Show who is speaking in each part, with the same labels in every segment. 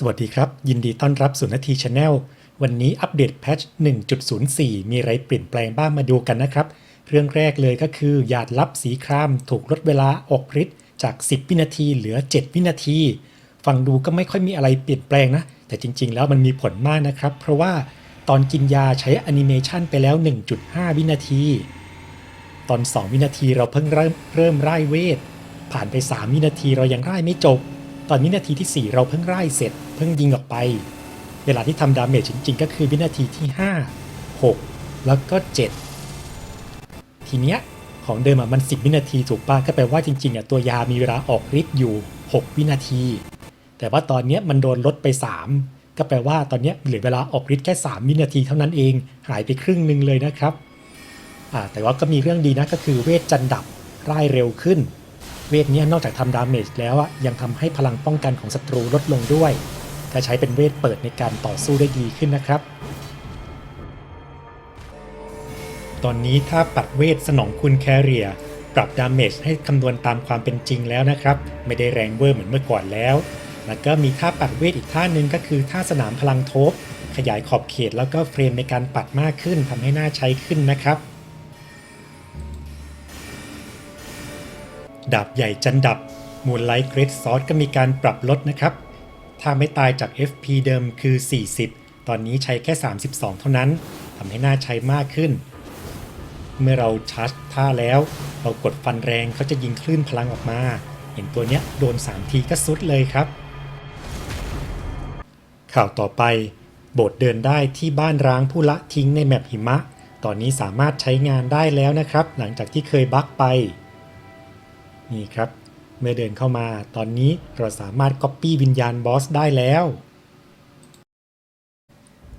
Speaker 1: สวัสดีครับ ยินดีต้อนรับสู่นาทีชาแนลวันนี้อัปเดตแพทช1.04 มีอะไรเปลี่ยนแปลงบ้างมาดูกันนะครับ เรื่องแรกเลยก็คือหยาดลับสีครามถูกลดเวลาออกฤทธิ์จาก 10 วินาทีเหลือ 7 วินาที ฟังดูก็ไม่ค่อยมีอะไรเปลี่ยนแปลงนะ แต่จริงๆ แล้วมันมีผลมากนะครับ เพราะว่าตอนกินยาใช้แอนิเมชันไปแล้ว 1.5 วินาที ตอน 2 วินาทีเราเพิ่งเริ่มเริ่มไล่เวทผ่านไป 3 วินาทีเรายังไล่ไม่จบ ตอนวินาทีที่ 4 เราเพิ่งไล่เสร็จ เพิ่งยิงออกไป เวลาที่ทำดาเมจจริง ๆ ก็คือวินาทีที่ 5 6 แล้วก็ 7 ทีเนี้ยของเดิมอะมัน 10 วินาทีถูกป่ะก็แปลว่าจริงๆอะตัวยามีเวลาออกฤทธิ์อยู่ 6 วินาที แต่ว่าตอนเนี้ยมันโดนลดไป 3 ก็แปลว่าตอนเนี้ยเหลือเวลาออกฤทธิ์แค่ 3 วินาทีเท่านั้นเองหายไปครึ่งหนึ่งเลยนะครับแต่ว่าก็มีเรื่องดีนะก็คือเวทจันดับร่ายเร็วขึ้น วทนี้นอกจากทำดาเมจแล้วอะยังทำให้พลังป้องกันของศัตรูลดลงด้วยก็ใช้เป็นเวทเปิดในการต่อสู้ได้ดีขึ้นนะครับ ตอนนี้ถ้าปัดเวทสนองคุณแคเรียปรับดาเมจให้คำนวณตามความเป็นจริงแล้วนะครับ ไม่ได้แรงเวอร์เหมือนเมื่อก่อนแล้ว แล้วก็มีท่าปัดเวทอีกท่าหนึ่งก็คือท่าสนามพลังทบ ขยายขอบเขตแล้วก็เฟรมในการปัดมากขึ้นทำให้น่าใช้ขึ้นนะครับ ดาบใหญ่จันดับมูลไลท์เกรดซอสก็มีการปรับลดนะครับ ถ้าไม่ตายจาก FP เดิมคือ 40 ตอนนี้ใช้แค่ 32 เท่านั้นทำให้น่าใช้มากขึ้น เมื่อเราชาร์จท่าแล้ว เรากดฟันแรงเขาจะยิงคลื่นพลังออกมา เห็นตัวเนี้ยโดน 3 ทีก็สุดเลยครับ ข่าวต่อไป โบสถ์เดินได้ที่บ้านร้างผู้ละทิ้งในแมปหิมะ ตอนนี้สามารถใช้งานได้แล้วนะครับ หลังจากที่เคยบั๊กไป นี่ครับ เมื่อเดินเข้ามาตอนนี้เราสามารถ Copy วิญญาณบอสได้แล้ว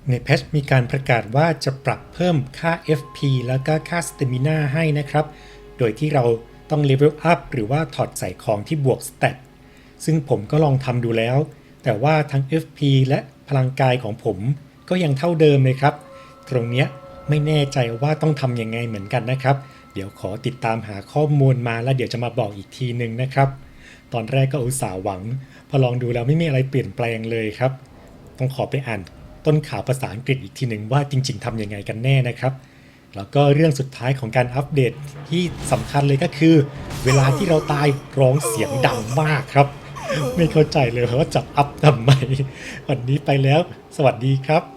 Speaker 1: ในแพทชมีการประกาศว่าจะปรับเพิ่มค่า FP แล้วก็ค่า Stamina ให้นะครับ โดยที่เราต้อง Level Up หรือว่าถอดใส่ของที่บวก Stat ซึ่งผมก็ลองทำดูแล้ว แต่ว่าทั้ง FP และพลังกายของผมก็ยังเท่าเดิมเลยครับ ตรงเนี้ยไม่แน่ใจว่าต้องทำยังไงเหมือนกันนะครับ เดี๋ยวขอติดตามหาข้อมูลมาแล้วเดี๋ยวจะมาบอกอีกทีหนึ่งนะครับ ตอนแรกก็อุตส่าห์หวัง พอลองดูแล้วไม่มีอะไรเปลี่ยนแปลงเลยครับ ต้องขอไปอ่านต้นข่าวภาษาอังกฤษอีกทีหนึ่งว่าจริง ๆทำยังไงกันแน่นะครับ แล้วก็เรื่องสุดท้ายของการอัปเดตที่สำคัญเลยก็คือ เวลาที่เราตายร้องเสียงดังมากครับ ไม่เข้าใจเลยว่าจะอัพทำไมวันนี้ไปแล้ว สวัสดีครับ